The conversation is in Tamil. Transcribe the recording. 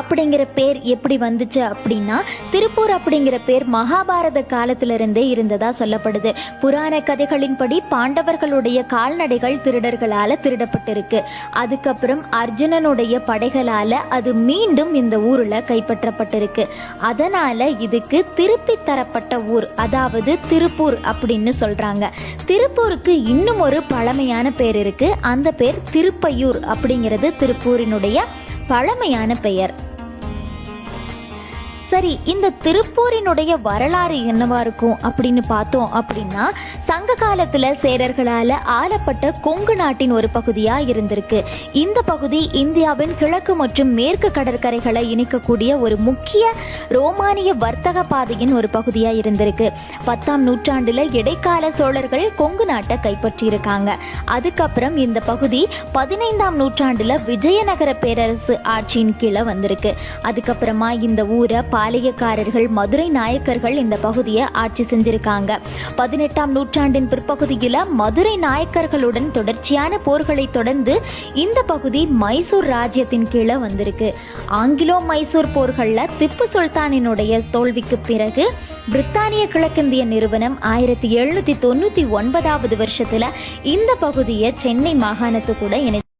அப்படிங்கிற பேர் எப்படி வந்துச்சு அப்படின்னா திருப்பூர் அப்படிங்கிற பேர் மகாபாரத காலத்திலிருந்தே இருந்ததா சொல்லப்படுது. புராண கதைகளின்படி பாண்டவர்களுடைய கால்நடைகள் திருடர்களால திருடப்பட்டிருக்கு. அதுக்கப்புறம் அர்ஜுனனுடைய படைகளால அது மீண்டும் இந்த ஊர்ல கைப்பற்றப்பட்டிருக்கு. அதனால இதுக்கு திருப்பி தரப்பட்ட ஊர் அதாவது திருப்பூர் அப்படின்னு சொல்றாங்க. திருப்பூருக்கு இன்னும் ஒரு பழமையான பேர் இருக்கு. அந்த பேர் திருப்பையூர் அப்படிங்கிறது திருப்பூரினுடைய பழமையான பெயர். சரி இந்த திருப்பூரினுடைய வரலாறு என்னவா இருக்கும் அப்படின்னு பார்த்தோம் அப்படின்னா சங்க காலத்துல சேரர்களால ஆளப்பட்ட கொங்கு நாட்டின் ஒரு பகுதியா இருந்திருக்கு. இந்த பகுதி இந்தியாவின் கிழக்கு மற்றும் மேற்கு கடற்கரைகளை இணைக்கக்கூடிய ஒரு முக்கிய ரோமானிய வர்த்தக பாதையின் ஒரு பகுதியா இருந்திருக்கு. பத்தாம் நூற்றாண்டுல இடைக்கால சோழர்கள் கொங்கு நாட்டை கைப்பற்றியிருக்காங்க. அதுக்கப்புறம் இந்த பகுதி பதினைந்தாம் நூற்றாண்டுல விஜயநகர பேரரசு ஆட்சியின் கீழே வந்திருக்கு. அதுக்கப்புறமா இந்த ஊரை பாளையக்காரர்கள் மதுரை நாயக்கர்கள் இந்த பகுதியை ஆட்சி செஞ்சிருக்காங்க. பதினெட்டாம் நூற்றாண்டின் பிற்பகுதியில மதுரை நாயக்கர்களுடன் தொடர்ச்சியான போர்களை தொடர்ந்து இந்த பகுதி மைசூர் ராஜ்யத்தின் கீழே வந்திருக்கு. ஆங்கிலோ மைசூர் போர்கள்ல திப்பு சுல்தானினுடைய தோல்விக்கு பிறகு பிரித்தானிய கிழக்கிந்திய நிறுவனம் ஆயிரத்தி எழுநூத்தி தொண்ணூத்தி ஒன்பதாவது வருஷத்துல இந்த பகுதியை சென்னை மாகாணத்து கூட இணை